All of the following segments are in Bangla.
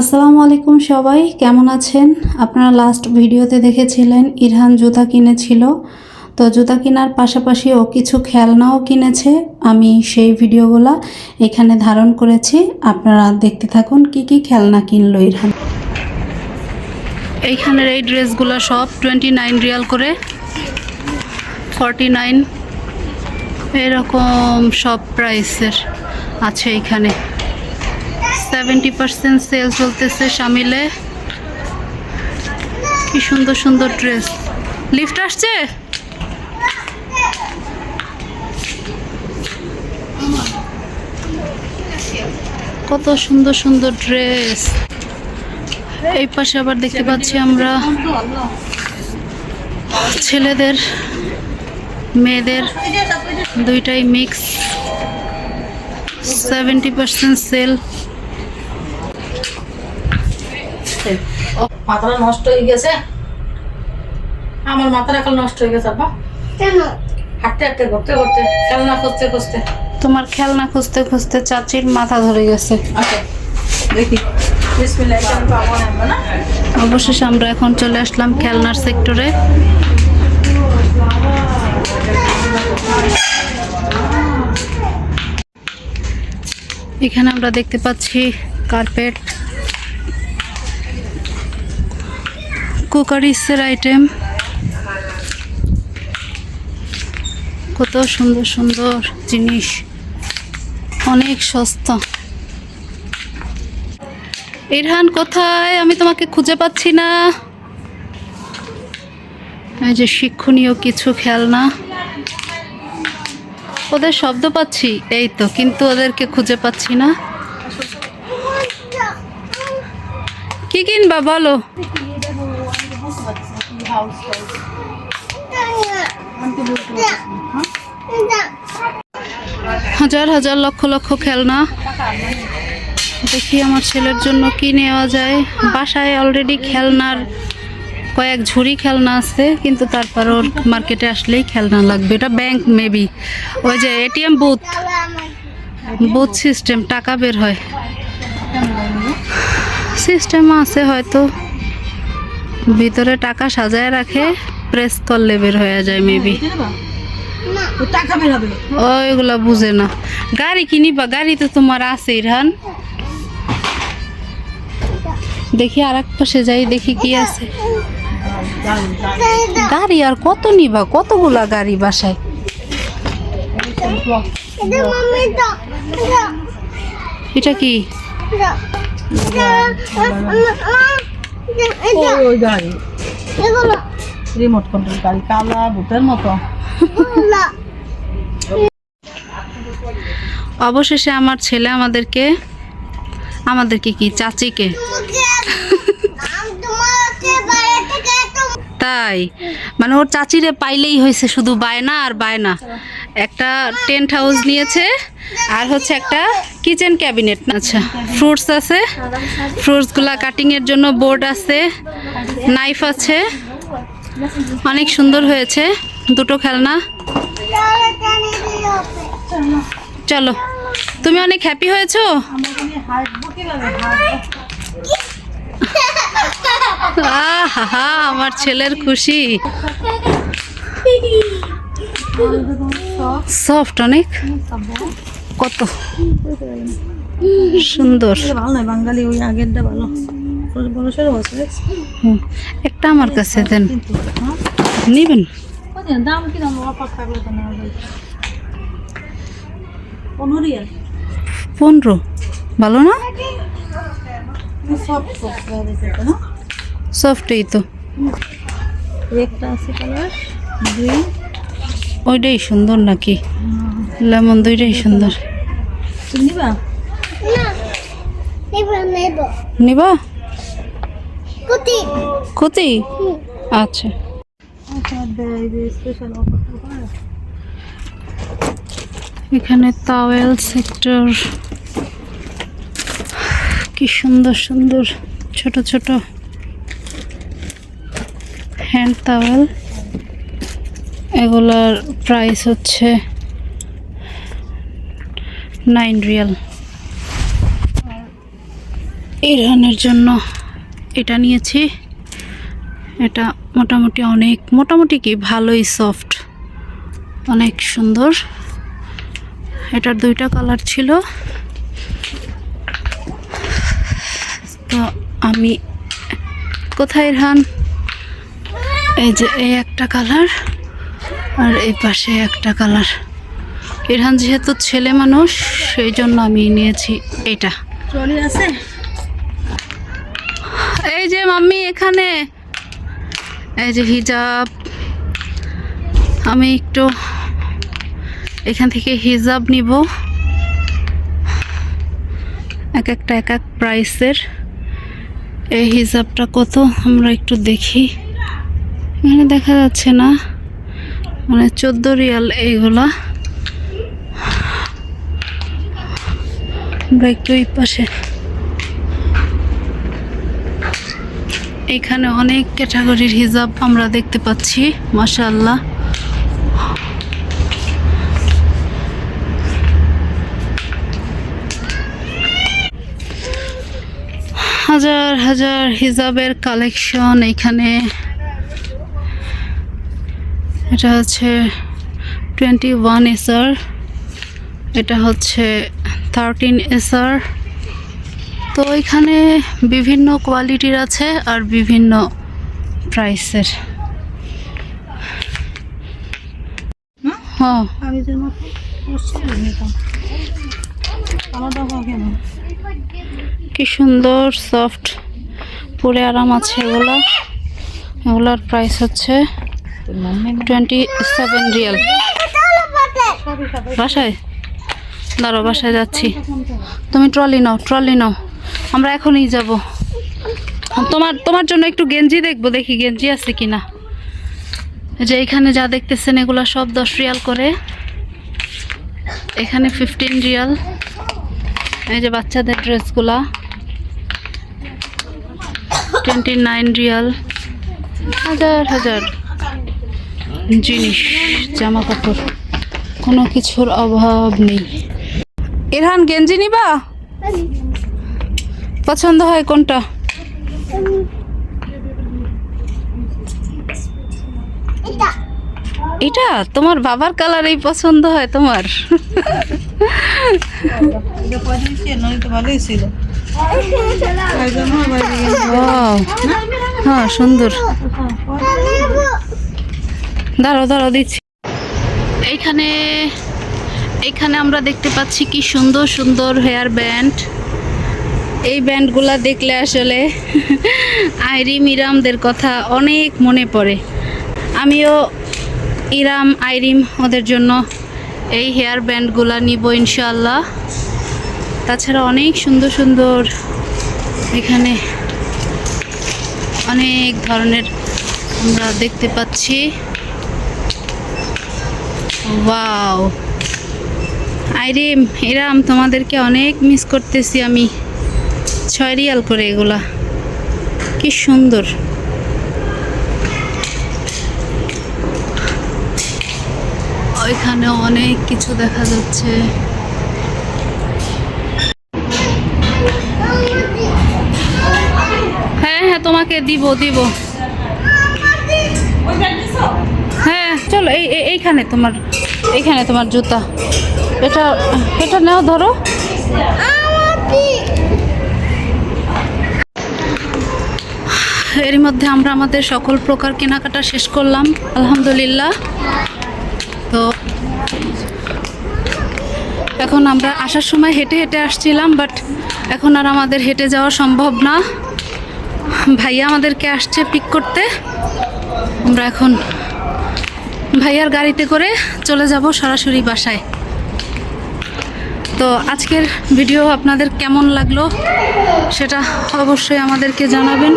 আসসালামু আলাইকুম সবাই, কেমন আছেন? আপনারা লাস্ট ভিডিওতে দেখেছিলেন ইরহান জুতা কিনেছিল। তো জুতা কেনার পাশাপাশি ও কিছু খেলনাও কিনেছে। আমি সেই ভিডিওগুলো এখানে ধারণ করেছি। আপনারা দেখতে থাকুন কি কি খেলনা কিনলো ইরহান। এইখানের এই ড্রেসগুলো সব টোয়েন্টি নাইন রিয়াল করে। ফর্টি নাইন এরকম সব প্রাইসের আছে এইখানে। সেভেন্টি পার্সেন্ট সেল চলতেছে সামিলে কি সুন্দর সুন্দর ড্রেস লিফট আসছে? কত সুন্দর সুন্দর ড্রেস এই পাশে আবার দেখতে পাচ্ছি আমরা ছেলেদের, মেয়েদের, দুইটাই মিক্স সেভেন্টি পার্সেন্ট সেল মাথাটা নষ্ট হয়ে গেছে? আমার মাথাটা এখন নষ্ট হয়ে গেছে আব্বা। কেন? হাঁটতে হাঁটতে ঘুরতে ঘুরতে খেলনা খুঁজতে খুঁজতে। তোমার খেলনা খুঁজতে খুঁজতে চাচির মাথা ধরে গেছে। আচ্ছা দেখি। অবশেষে আমরা এখন চলে আসলাম খেলনার সেক্টরে। এখানে আমরা দেখতে পাচ্ছি কার্পেট কুকারিসের আইটেম কত সুন্দর সুন্দর জিনিস। অনেক সস্তা। ইরহান কোথায়? আমি তোমাকে খুঁজে পাচ্ছি না। এই যে শিক্ষণীয় কিছু খেলনা। ওদের শব্দ পাচ্ছি? এই তো, কিন্তু ওদেরকে খুঁজে পাচ্ছি না। কি কিনবা বলো? হাজার হাজার লক্ষ লক্ষ খেলনা। দেখি আমার ছেলের জন্য কি নেওয়া যায়। বাসায় অলরেডি খেলনার কয়েক ঝুড়ি খেলনা আছে, কিন্তু তারপর ওর মার্কেটে আসলেই খেলনা লাগবে। এটা ব্যাংক মেবি ওই যে এটিএম বুথ বুথ সিস্টেম টাকা বের হয়। সিস্টেম আছে হয়তো। ভিতরে টাকা সাজায় রাখে প্রেস করলে বের হয়ে যায় মেবি ওইগুলা বুঝে না গাড়ি কিনিবা গাড়ি তো তোমার আছে ইরহান দেখি আর এক পাশে যাই দেখি কি আছে গাড়ি আর কত নিবা কতগুলা গাড়ি বাসায় এটা কি ওই ওই গাড়ি রিমোট কন্ট্রোল গাড়ি কালা ভূতের মতো। অবশেষে আমার ছেলে আমাদেরকে আমাদেরকে কি চাচিকে? তাই। মানে ওর চাচিরে পাইলেই হয়েছে শুধু বায়না আর বায়না। একটা টেন্ট হাউস নিয়েছে, আর হচ্ছে একটা কিচেন ক্যাবিনেট আচ্ছা ফ্রুটস আছে। ফ্রুটসগুলা কাটিংয়ের জন্য বোর্ড আছে নাইফ আছে। অনেক সুন্দর হয়েছে, দুটো খেলনা। চলো, তুমি অনেক হ্যাপি হয়েছো? আহা আমার ছেলের খুশি। সফট অনেক? কত? সুন্দর। ভালো নয় বাঙালি ওই আগেরটা ভালো। হুম, একটা আমার কাছে দেন। নিবেন? দাম কি দাম? থাকলে তো পনেরো ভালো না? সফটই তো। একটা আছে কালার গ্রিন ওইটাই সুন্দর নাকি? লেমন দুইটাই সুন্দর। নিবা? না নেব নেব। কুতি। কুতি? আচ্ছা আচ্ছা। এখানে তাওয়েল সেক্টর কি সুন্দর সুন্দর ছোট ছোট। হ্যান্ড তাওয়েল এগুলার প্রাইস হচ্ছে নাইন রিয়াল ইরহানের জন্য এটা নিয়েছি। এটা মোটামুটি অনেক, মোটামুটি কি ভালোই সফট অনেক সুন্দর। এটার দুইটা কালার ছিল। তো আমি কোথায়, ইরহান? এই যে এই একটা কালার আর এই পাশে একটা কালার। ইরহান যেহেতু ছেলে মানুষ সেই জন্য আমি নিয়েছি এটা। চলে আছে? এই যে মাম্মি এখানে। এই যে হিজাব। আমি একটু এখান থেকে হিজাব নিব। এক একটা এক এক প্রাইসের। এই হিজাবটা কত? আমরা একটু দেখি। এখানে দেখা যাচ্ছে না। মানে চোদ্দ রিয়াল এইগুলা। একটু পাশে। এখানে অনেক ক্যাটাগরির হিজাব আমরা দেখতে পাচ্ছি, মাশাআল্লাহ। হাজার হাজার হিজাবের কালেকশন এখানে। এটা হচ্ছে টোয়েন্টি ওয়ান এসার এটা হচ্ছে থার্টিন এসার তো এখানে বিভিন্ন কোয়ালিটির আছে আর বিভিন্ন প্রাইসের হ্যাঁ। কি সুন্দর সফট পরে আরাম আছে এগুলো। এগুলোর প্রাইস হচ্ছে টোয়েন্টি সেভেন রিয়াল বাসায়? দাঁড়ো বাসায় যাচ্ছি। তুমি ট্রলি নাও ট্রলি নাও। আমরা এখনই যাব। তোমার তোমার জন্য একটু গেঞ্জি দেখব, দেখি গেঞ্জি আছে কিনা। এই যে এখানে যা দেখতেছেন, এগুলো সব দশ রিয়াল করে। এখানে ফিফটিন রিয়াল। এই যে বাচ্চাদের ড্রেসগুলা। Twenty nine Real. হাজার হাজার। জিনিস জামা কাপড় কোনো কিছুর অভাব নেই। ইরহান গেঞ্জি নিবা? পছন্দ হয় কোনটা? এটা? তোমার বাবার কালারেই পছন্দ হয় তোমার। হ্যাঁ সুন্দর। দাঁড়াও দাঁড়াও, দিচ্ছি। এইখানে এইখানে আমরা দেখতে পাচ্ছি কি সুন্দর সুন্দর হেয়ার ব্যান্ড এই ব্যান্ডগুলা দেখলে আসলে আইরিম ইরামদের কথা অনেক মনে পড়ে। আমিও ইরাম, আইরিম ওদের জন্য এই হেয়ার ব্যান্ডগুলা নিব ইনশাল্লাহ তাছাড়া অনেক সুন্দর সুন্দর এখানে অনেক ধরনের আমরা দেখতে পাচ্ছি। ওয়াও আইরিম ইরাম তোমাদেরকে অনেক মিস করতেছি আমি। ছয় রিয়াল করে এগুলা। কি সুন্দর। ওইখানে অনেক কিছু দেখা যাচ্ছে। হ্যাঁ হ্যাঁ তোমাকে দিব দিব। এই এই- এইখানে তোমার এইখানে তোমার জুতা। এটা এটা নাও ধরো। এর মধ্যে আমরা আমাদের সকল প্রকার কেনাকাটা শেষ করলাম, আলহামদুলিল্লাহ। তো এখন আমরা আসার সময় হেঁটে হেঁটে আসছিলাম, বাট এখন আর আমাদের হেঁটে যাওয়া সম্ভব না। ভাইয়া আমাদেরকে আসছে পিক করতে। আমরা এখন ভাইয়ার গাড়িতে করে চলে যাব সরাসরি বাসায়। তো আজকের ভিডিও আপনাদের কেমন লাগল সেটা অবশ্যই আমাদেরকে জানাবেন।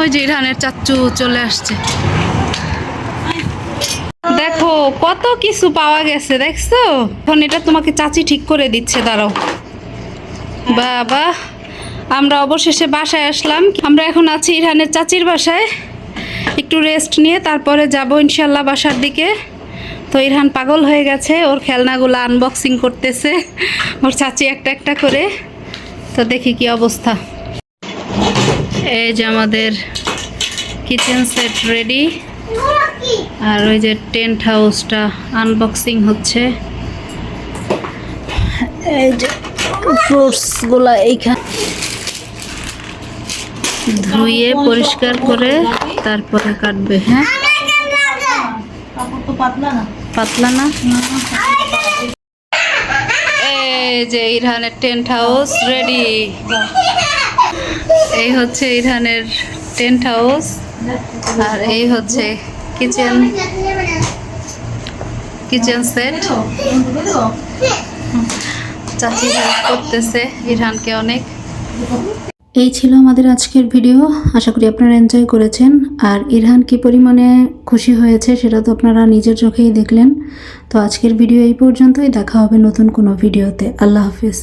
ওই যে ইরহানের চাচ্চু চলে আসছে। দেখো, কত কিছু পাওয়া গেছে, দেখছ? এখন এটা তোমাকে চাচি ঠিক করে দিচ্ছে, দাঁড়াও। বাবা, আমরা অবশেষে বাসায় আসলাম। আমরা এখন আছি ইরানের চাচির বাসায়। একটু রেস্ট নিয়ে তারপরে যাব ইনশাল্লাহ বাসার দিকে। তো ইরহান পাগল হয়ে গেছে, ওর খেলনাগুলো আনবক্সিং করতেছে, ওর চাচি একটা একটা করে। তো দেখি কি অবস্থা। এই যে আমাদের কিচেন সেট রেডি আর ওই যে টেন্ট হাউসটা আনবক্সিং হচ্ছে। এই যে ফ্রুটসগুলো এইখানে ধুয়ে পরিষ্কার করে তারপরে কাটবে হ্যাঁ? পাতলা না? এই যে ইরহানের টেন্ট হাউস রেডি। এই হচ্ছে ইরহানের টেন্ট হাউস, আর এই হচ্ছে কিচেন কিচেন সেট। চাচি করতেছে ইরহানকে অনেক। এই ছিল আমাদের আজকের ভিডিও। আশা করি আপনারা এনজয় করেছেন। আর ইরহান কি পরিমাণে খুশি হয়েছে সেটা তো আপনারা নিজের চোখেই দেখলেন। তো আজকের ভিডিও এই পর্যন্তই। দেখা হবে নতুন কোনো ভিডিওতে। আল্লাহ হাফিজ।